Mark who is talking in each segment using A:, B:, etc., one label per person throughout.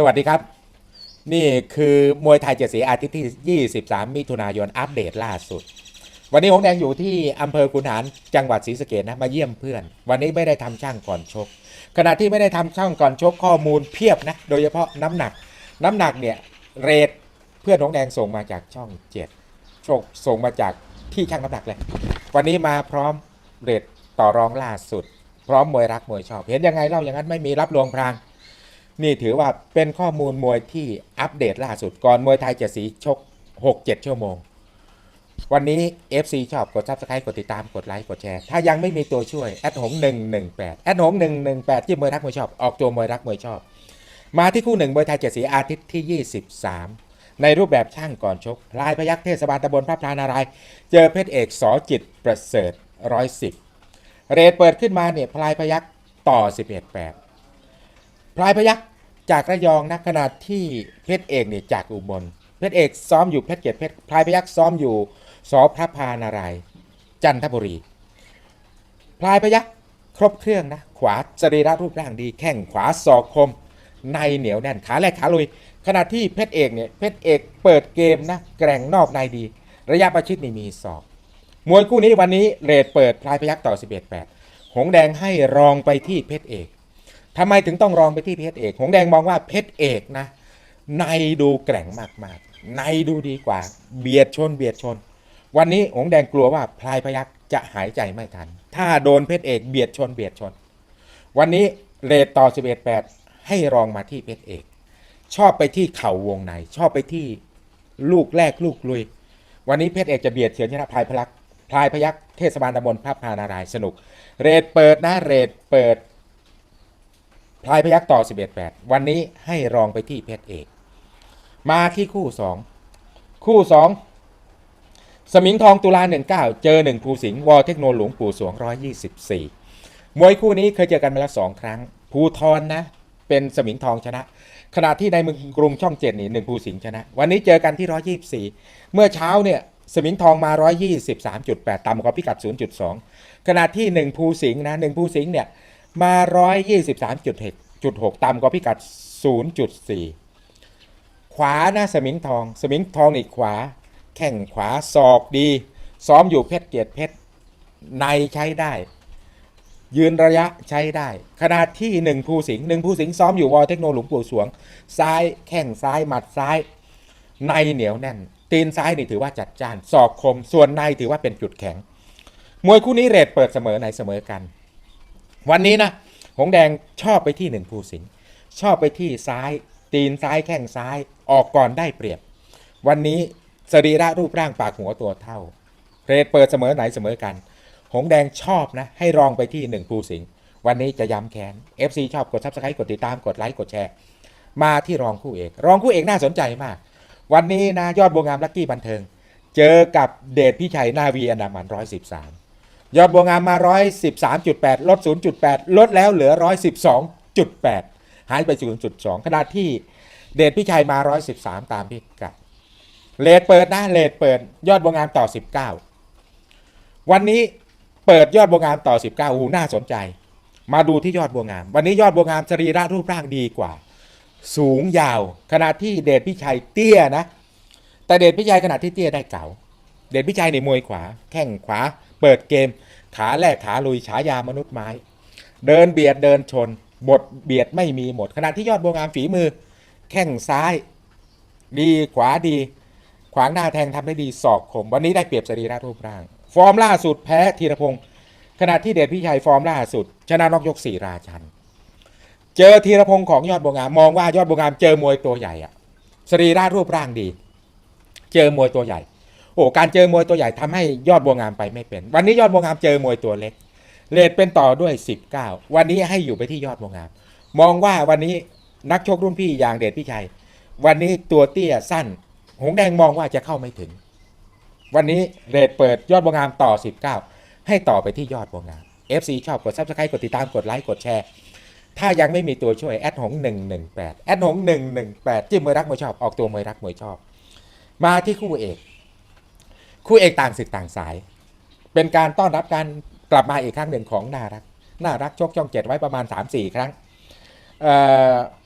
A: สวัสดีครับ นี่คือมวยไทยเจ็ดสีอาทิตย์ที่ 23 มิถุนายนอัปเดตล่าสุด วันนี้หงแดงอยู่ที่อำเภอกุนหารจังหวัดศรีสะเกดนะมาเยี่ยมเพื่อน วันนี้ไม่ได้ทำช่างก่อนชก ขณะที่ไม่ได้ทำช่างก่อนชกข้อมูลเพียบนะ โดยเฉพาะน้ำหนัก น้ำหนักเนี่ยเรทเพื่อนหงแดงส่งมาจากช่องเจ็ดโชคส่งมาจากที่ช่างน้ำหนักเลย วันนี้มาพร้อมเรทต่อรองล่าสุด พร้อมมวยรักมวยชอบ เห็นยังไงเล่าอย่างนั้นไม่มีรับลวงพราง นี่ถือว่าเป็นข้อมูลมวยที่อัปเดตล่าสุดก่อนมวยไทยเจ็ดสีชก 6-7 ชั่วโมง วันนี้ FC ชอบกด subscribe กดติดตามกดไลค์กดแชร์ถ้ายังไม่มีตัวช่วยแอดหง118แอดหง118 ที่มวยรักมวยชอบออกตัวมวยรักมวยชอบ มาที่คู่หนึ่งมวยไทยเจ็ดสีอาทิตย์ที่ 23 ในรูปแบบช่างก่อนชกพลายพยักเทศบาลตำบลพระพลานารายณ์เจอเพชรเอกสอจิตประเสริฐ110 เรทเปิดขึ้นมาเนี่ยพลายพยักต่อ 11-8 พลายพยักจากระยองนะขณะที่เพชรเอกเนี่ยจากอุบลเพชรเอกซ้อมอยู่เพชรเกียรติเพชรพลายพยักซ้อมอยู่สอพระพานารายจันทบุรี พลายพยักครบเครื่องนะขวาสรีระรูปร่างดีแข้งขวาศอกคม ในเหนียวแน่นขาแรกขาลุย ขณะที่เพชรเอกเนี่ยเพชรเอกเปิดเกมนะแกร่งนอกในดี ระยะประชิดนี่มีศอกมวยคู่นี้วันนี้เรทเปิดพลายพยักต่อ 11-8 หงแดงให้รองไปที่เพชรเอก ทำไมถึงต้องรองไปที่เพชรเอกหงแดงมองว่าเพชรเอกนะ ในดูแกร่งมากๆ ในดูดีกว่า เบียดชนเบียดชน วันนี้หงแดงกลัวว่าพลายพยักจะหายใจไม่ทัน ถ้าโดนเพชรเอกเบียดชนเบียดชน วันนี้เรทต่อ 11-8 ให้รองมาที่เพชรเอก ชอบไปที่เข่าวงใน ชอบไปที่ลูกแรกลูกลุย วันนี้เพชรเอกจะเบียดเฉือนชนะพลายพลักพลายพยักเทศบาลตำบลพระพานารายสนุก เรทเปิดนะเรทเปิด พลายพยักต่อ 11-8 วันนี้ให้รองไปที่เพชรเอก มาที่คู่ 2 คู่ 2 สมิงทองตุลา 19 เจอ 1 ภูสิงห์วอเทคโนหลวงปู่สวง 124 มวยคู่นี้เคยเจอกันมาแล้ว 2 ครั้ง ภูทรนะ เป็นสมิงทองชนะ ขณะที่ในเมืองกรุงช่องเจ็ดนี่หนึ่งภูสิงห์ชนะ วันนี้เจอกันที่ 124 เมื่อเช้าเนี่ยสมิงทองมา 123.8 ต่ำกว่าพิกัด 0.2 ขณะที่ 1 ภูสิงห์นะหนึ่งภูสิงห์เนี่ย มา 123.6ต่ำกว่าพิกัด 0.4 ขวานะสมิงทอง สมิงทองอีกขวา แข้งขวาศอกดี ซ้อมอยู่เพชรเกียรติเพชรในใช้ได้ ยืนระยะใช้ได้ขณะที่หนึ่งภูสิงห์หนึ่งภูสิงห์ซ้อมอยู่วอเทคโนหลวงปู่สวง ซ้ายแข้งซ้ายหมัดซ้าย ในเหนียวแน่น ตีนซ้ายนี่ถือว่าจัดจ้านศอกคม ส่วนในถือว่าเป็นจุดแข็ง มวยคู่นี้เรทเปิดเสมอในเสมอกัน วันนี้นะหงแดงชอบไปที่หนึ่งภูสิงชอบไปที่ซ้าย ตีนซ้ายแข้งซ้ายออกก่อนได้เปรียบ วันนี้สรีระรูปร่างปากหัวตัวเท่าเรทเปิดเสมอไหนเสมอกัน หงแดงชอบนะ ให้รองไปที่หนึ่งภูสิงวันนี้จะย้ำแค้น FC ชอบกด subscribe กดติดตามกดไลค์กดแชร์มาที่รองคู่เอก รองคู่เอกน่าสนใจมาก วันนี้นะยอดบวงามลักกี้บันเทิง เจอกับเดชพี่ชัยนาวีอันดามัน113ย ยอดบัวงามมา 113.8 ลด 0.8 ลดแล้วเหลือ 112.8 หายไป 0.2 ขณะที่เดชพี่ชัยมา 113 ตามพิกัดเลทเปิดนะเลทเปิด ยอดบัวงามต่อ 19 วันนี้เปิดยอดบัวงามต่อ 19อูน่าสนใจ มาดูที่ยอดบัวงาม วันนี้ยอดบัวงามสรีระรูปร่างดีกว่า สูงยาว ขณะที่เดชพี่ชัยเตี้ยนะ แต่เดชพี่ชัยขณะที่เตี้ยได้เก่า เดชพี่ชัยในมวยขวา แข้งขวา เปิดเกม ขาแรกขาลุยฉายามนุษย์ไม้ เดินเบียดเดินชน บทเบียดไม่มีหมด ขณะที่ยอดบัวงามฝีมือ แข้งซ้าย ดีขวาดี ขวางหน้าแทงทำได้ดีศอกคม วันนี้ได้เปรียบสรีระรูปร่าง ฟอร์มล่าสุดแพ้ธีรพงศ์ขณะที่เดชพี่ชัยฟอร์มล่าสุด ชนะนอกยกสี่ราชัน เจอธีรพงศ์ของยอดบัวงามมองว่ายอดบัวงามเจอมวยตัวใหญ่อะสรีระรูปร่างดี เจอมวยตัวใหญ่ อ้การเจอมวยตัวใหญ่ทำให้ยอดบัวงามไปไม่เป็น วันนี้ยอดบัวงามเจอมวยตัวเล็กเลทเป็นต่อด้วย 19 วันนี้ให้อยู่ไปที่ยอดบัวงาม มองว่าวันนี้นักชกรุ่นพี่อย่างเดชพี่ชัย วันนี้ตัวเตี้ยสั้น หงแดงมองว่าจะเข้าไม่ถึง วันนี้เรทเปิดยอดบัวงามต่อ 19 ให้ต่อไปที่ยอดบัวงาม FC ชอบกด subscribe กดติดตามกดไลค์กดแชร์ถ้ายังไม่มีตัวช่วยแอดหง118แอดหง118จิ้มมวยรักมวยชอบออกตัวมวยรักมวยชอบ มาที่คู่เอก คู่เอกต่างศึกต่างสาย เป็นการต้อนรับการกลับมาอีกครั้งหนึ่งของน่ารัก น่ารักชกช่องเจ็ดไว้ประมาณ 3-4 ครั้งเ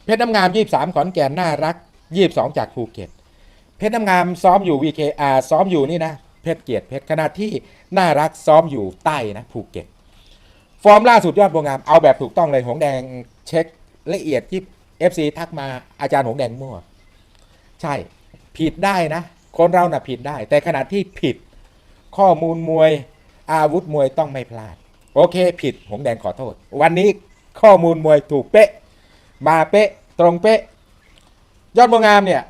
A: เพชรน้ำงาม 23 ขอนแก่นน่ารัก 22 จากภูเก็ต เพชรน้ำงามซ้อมอยู่ VKR ซ้อมอยู่นี่นะเพชรเกียรติเพชรขณะที่น่ารักซ้อมอยู่ใต้นะภูเก็ต ฟอร์มล่าสุดยอดบัวงามเอาแบบถูกต้องเลยหงแดงเช็คละเอียดที่ FC ทักมาอาจารย์หงแดงมั่ว ใช่ ผิดได้นะ คนเราน่ะผิดได้ แต่ขณะที่ผิด ข้อมูลมวย อาวุธมวยต้องไม่พลาด โอเค ผิดหงแดงขอโทษ วันนี้ข้อมูลมวยถูกเป๊ะ มาเป๊ะ ตรงเป๊ะ ยอดบัวงามเนี่ย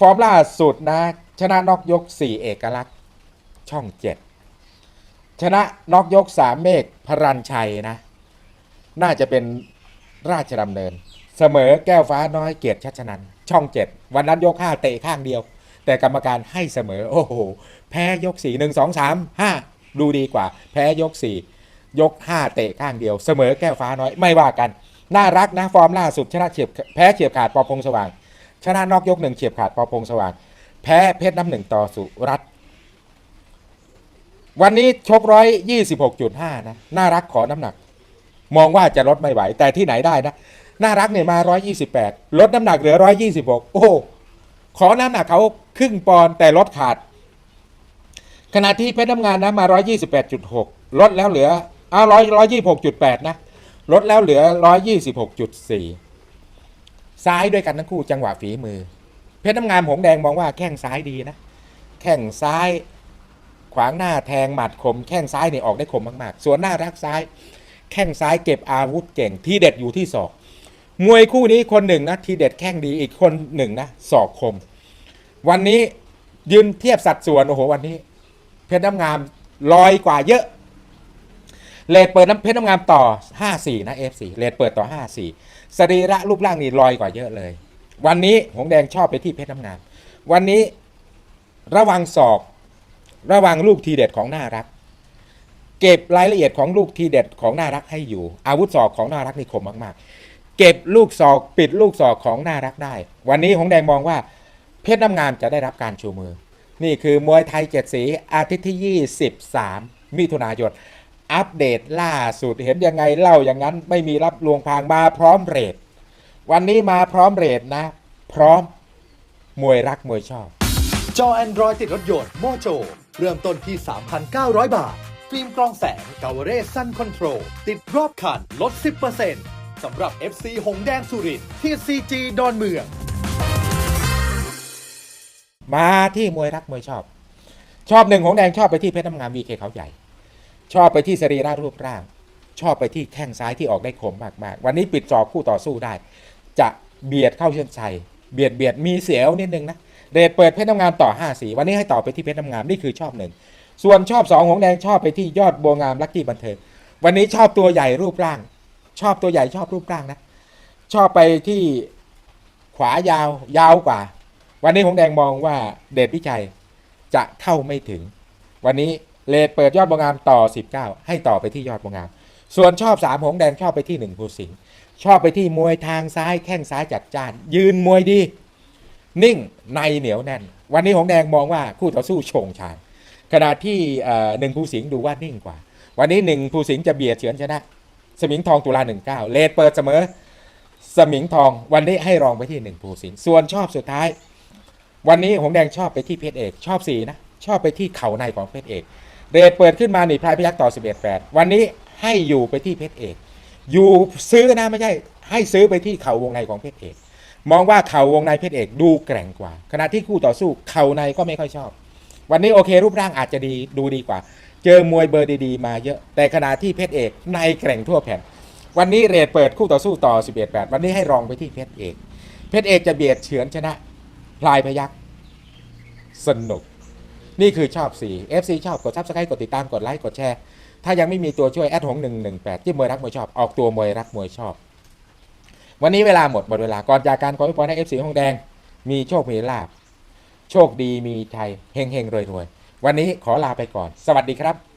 A: ฟอร์มล่าสุดนะ ชนะนอกยก 4 เอกลักษณ์ ช่อง7ชนะนอกยก3เมฆพรัญชัยนะ น่าจะเป็นราชดำเนิน เสมอแก้วฟ้าน้อยเกียรติชัชนัน ช่อง7วันนั้นยก5เตะข้างเดียว แต่กรรมการให้เสมอ โอ้โห แพ้ยก 4 1 2 3 5 ดูดีกว่า แพ้ยก 4 ยก 5 เตะข้างเดียว เสมอแก้วฟ้าน้อยไม่ว่ากัน น่ารักนะฟอร์มล่าสุดชนะเฉียบแพ้เฉียบขาดปอพงสว่าง ชนะนอกยกหนึ่งเฉียบขาดปอพงสว่าง แพ้เพชรน้ำหนึ่งต่อสุรัตวันนี้ชกร้อยยี่สิบหกจุดห้านะ น่ารักขอน้ำหนัก มองว่าจะลดไม่ไหว แต่ที่ไหนได้นะ น่ารักเนี่ยมาร้อยยี่สิบแปดลดน้ำหนักเหลือร้อยยี่สิบหกโอ้ขอน้ำหนักเขา ครึ่งปอนด์แต่ลดขาด ขณะที่เพชรน้ำงานนะมาร้อยยี่สิบแปดจุดหกลดแล้วเหลืออ้าวร้อยร้อยยี่หกจุดแปดนะ ลดแล้วเหลือร้อยยี่สิบหกจุดสี่ซ้ายด้วยกันทั้งคู่จังหวะฝีมือ เพชรน้ำงานหงแดงมองว่าแข้งซ้ายดีนะ แข้งซ้ายขวางหน้าแทงหมัดคม แข้งซ้ายเนี่ยออกได้คมมากๆ ส่วนหน้ารักซ้าย แข้งซ้ายเก็บอาวุธเก่งที่เด็ดอยู่ที่ศอก มวยคู่นี้คนหนึ่งนะ ทีเด็ดแข้งดีอีกคนหนึ่งนะศอกคม วันนี้ยืนเทียบสัดส่วนโอ้โหวันนี้ เพชรน้ำงามลอยกว่าเยอะเลดเปิดน้ำเพชรน้ำงามต่อ 5-4 นะ F4 เลดเปิดต่อ 5-4สรีระรูปร่างนี่ลอยกว่าเยอะเลย วันนี้หงแดงชอบไปที่เพชรน้ำงาม วันนี้ระวังศอกระวังลูกทีเด็ดของน่ารัก เก็บรายละเอียดของลูกทีเด็ดของน่ารักให้อยู่ อาวุธศอกของน่ารักนี่คมมากๆ เก็บลูกศอกปิดลูกศอกของน่ารักได้ วันนี้หงแดงมองว่า เพชรน้ำงามจะได้รับการชูมือ นี่คือมวยไทยเจ็ดสีอาทิตย์ที่ 23 มิถุนายน อัปเดตล่าสุดเห็นยังไงเล่าอย่างนั้นไม่มีรับลวงพรางมาพร้อมเรทวันนี้มาพร้อมเรทนะ พร้อมมวยรักมวยชอบ
B: จอ Android ติดรถยนต์โมโจ เริ่มต้นที่ 3,900 บาท ฟิล์มกรองแสงกาวเรซันคอนโทรลติดรอบคันลด 10%สำหรับ FC หงแดงสุรินทร์ที่ CG ดอนเมือง
A: มาที่มวยรักมวยชอบ ชอบหนึ่งของแดงชอบไปที่เพชรน้ำงามวีเคเขาใหญ่ ชอบไปที่สรีระรูปร่าง ชอบไปที่แข้งซ้ายที่ออกได้คมมากๆ วันนี้ปิดจอบคู่ต่อสู้ได้ จะเบียดเข้าเส้นชัยเบียดเบียดมีเสียวนิดนึงนะเรทเปิดเพชรน้ำงามต่อ5สีวันนี้ให้ต่อไปที่เพชรน้ำงามนี่คือชอบหนึ่งส่วนชอบสองของแดงชอบไปที่ยอดบัวงามลักกี้บันเทิงวันนี้ชอบตัวใหญ่รูปร่าง ชอบตัวใหญ่ชอบรูปร่างนะชอบไปที่ขวายาวยาวกว่า วันนี้หงแดงมองว่าเดชพิชัยจะเข้าไม่ถึง วันนี้เลดเปิดยอดบวงามต่อ 19 ให้ต่อไปที่ยอดบวงาม ส่วนชอบ3หงแดงชอบไปที่1ภูสิงห์ชอบไปที่มวยทางซ้ายแข้งซ้ายจัดจ้าน ยืนมวยดี นิ่งในเหนียวแน่น วันนี้หงแดงมองว่าคู่ต่อสู้โฉงชางขณะที่หนึ่งภูสิงห์ดูว่านิ่งกว่า วันนี้หนึ่งภูสิงห์จะเบียดเฉือนชนะ สมิงทองตุลาหนึ่งเก้าเลดเปิดเสมอ สมิงทองวันนี้ให้รองไปที่หนึ่งภูสิงห์ส่วนชอบสุดท้าย วันนี้หงแดงชอบไปที่เพชรเอกชอบสีนะชอบไปที่เข่าในของเพชรเอก เรทเปิดขึ้นมาหนีพลายพยักต่อ 11 8 วันนี้ให้อยู่ไปที่เพชรเอก อยู่ซื้อนะไม่ใช่ ให้ซื้อไปที่เข่าวงในของเพชรเอก มองว่าเข่าวงในเพชรเอกดูแกร่งกว่า ขณะที่คู่ต่อสู้เข่าในก็ไม่ค่อยชอบ วันนี้โอเค รูปร่างอาจจะดีดูดีกว่า เจอมวยเบอร์ดีๆ มาเยอะ แต่ขณะที่เพชรเอกในแกร่งทั่วแผ่น วันนี้เรทเปิดคู่ต่อสู้ต่อ 11 8 วันนี้ให้รองไปที่เพชรเอก เพชรเอกจะเบียดเฉือนชนะ ลายพยักสนุก นี่คือชอบสี FC ชอบกดซับสไครต์กดติดตามกดไลค์กดแชร์ถ้ายังไม่มีตัวช่วยแอดหงหนึ่งหนึ่งแปดที่มวยรักมวยชอบออกตัวมวยรักมวยชอบ วันนี้เวลาหมดหมดเวลาก่อนจากการขอให้พรให้ FC หงแดง มีโชคมีลาบโชคดีมีชัยเฮงเฮงรวยรวยวันนี้ขอลาไปก่อน สวัสดีครับ